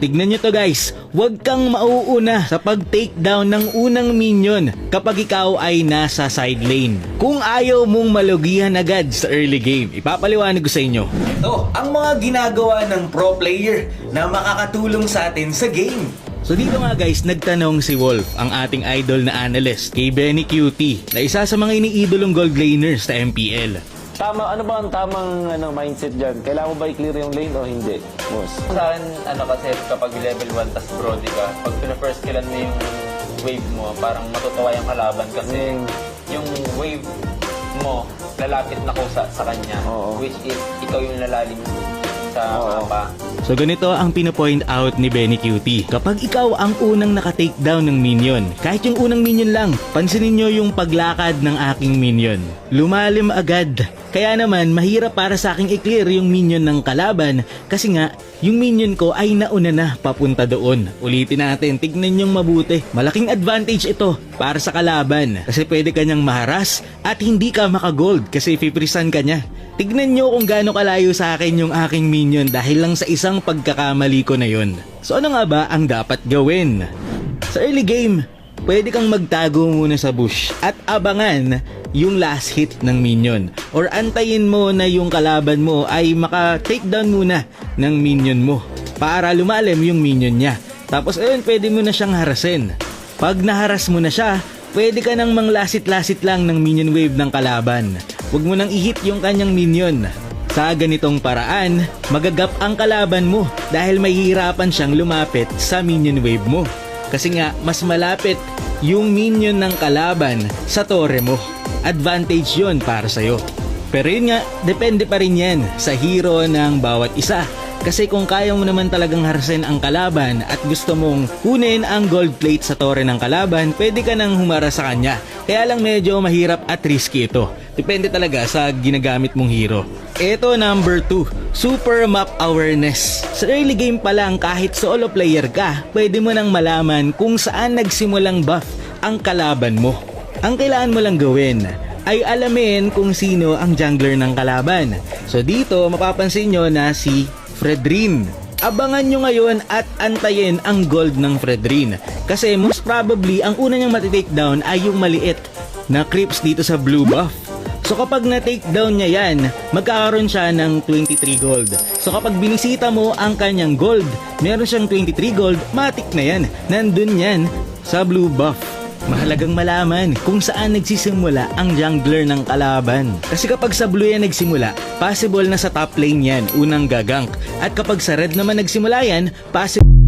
Tignan nyo to guys, huwag kang mauuna sa pag-takedown ng unang minion kapag ikaw ay nasa side lane. Kung ayaw mong malugihan agad sa early game, ipapaliwanag ko sa inyo. Ito, ang mga ginagawa ng pro player na makakatulong sa atin sa game. So dito nga guys, nagtanong si Wolf, ang ating idol na analyst, kay Benny QT, na isa sa mga iniidolong gold laners sa MPL. Tama, ano ba ang tamang ano, mindset dyan? Kailangan mo ba i-clear yung lane o hindi? Boss. Sa akin, ano kasi, kapag level 1 tas Brody ka, pag pina-first killan mo yung wave mo, parang matutuwa yung kalaban kasi yung wave mo, lalapit na kusa sa kanya, Oo. which is ikaw yung lalalim sa Oo. mapa. So ganito ang pinapoint out ni Benny QT. Kapag ikaw ang unang naka-takedown ng minion, kahit yung unang minion lang, pansinin nyo yung paglakad ng aking minion. Lumalim agad. Kaya naman, mahirap para sa aking i-clear yung minion ng kalaban kasi nga, yung minion ko ay nauna na papunta doon. Ulitin natin, tignan nyong mabuti. Malaking advantage ito para sa kalaban kasi pwede kanyang maharas at hindi ka makagold kasi piprisan ka niya. Tignan nyo kung gaano kalayo sa akin yung aking minion dahil lang sa isang pagkakamali ko na yun. So ano nga ba ang dapat gawin? Sa early game, pwede kang magtago muna sa bush at abangan yung last hit ng minion. Or antayin mo na yung kalaban mo ay maka-takedown muna ng minion mo para lumalim yung minion niya. Tapos ayun, pwede mo na siyang harasin. Pag naharas mo na siya, pwede ka nang manglasit-lasit lang ng minion wave ng kalaban. Huwag mo nang i-hit yung kanyang minion. Sa ganitong paraan, magagap ang kalaban mo dahil mahihirapan siyang lumapit sa minion wave mo. Kasi nga, mas malapit yung minion ng kalaban sa tore mo. Advantage yon para sa'yo. Pero yun nga, depende pa rin yan sa hero ng bawat isa. Kasi kung kaya mo naman talagang harasin ang kalaban at gusto mong kunin ang gold plate sa tore ng kalaban, pwede ka nang humara sa kanya. Kaya lang medyo mahirap at risky ito. Depende talaga sa ginagamit mong hero. Ito number 2, Super Map Awareness. Sa early game pa lang kahit solo player ka, pwede mo nang malaman kung saan nagsimulang buff ang kalaban mo. Ang kailangan mo lang gawin ay alamin kung sino ang jungler ng kalaban. So dito mapapansin nyo na si Fredrin. Abangan nyo ngayon at antayin ang gold ng Fredrin. Kasi most probably ang una niyang matitake down ay yung maliit na creeps dito sa blue buff. So kapag na-take down niya yan, magkakaroon siya ng 23 gold. So kapag binisita mo ang kanyang gold, meron siyang 23 gold, matik na yan. Nandun yan sa blue buff. Mahalagang malaman kung saan nagsisimula ang jungler ng kalaban. Kasi kapag sa blue yan nagsimula, possible na sa top lane yan, unang gagank. At kapag sa red naman nagsimula yan, possible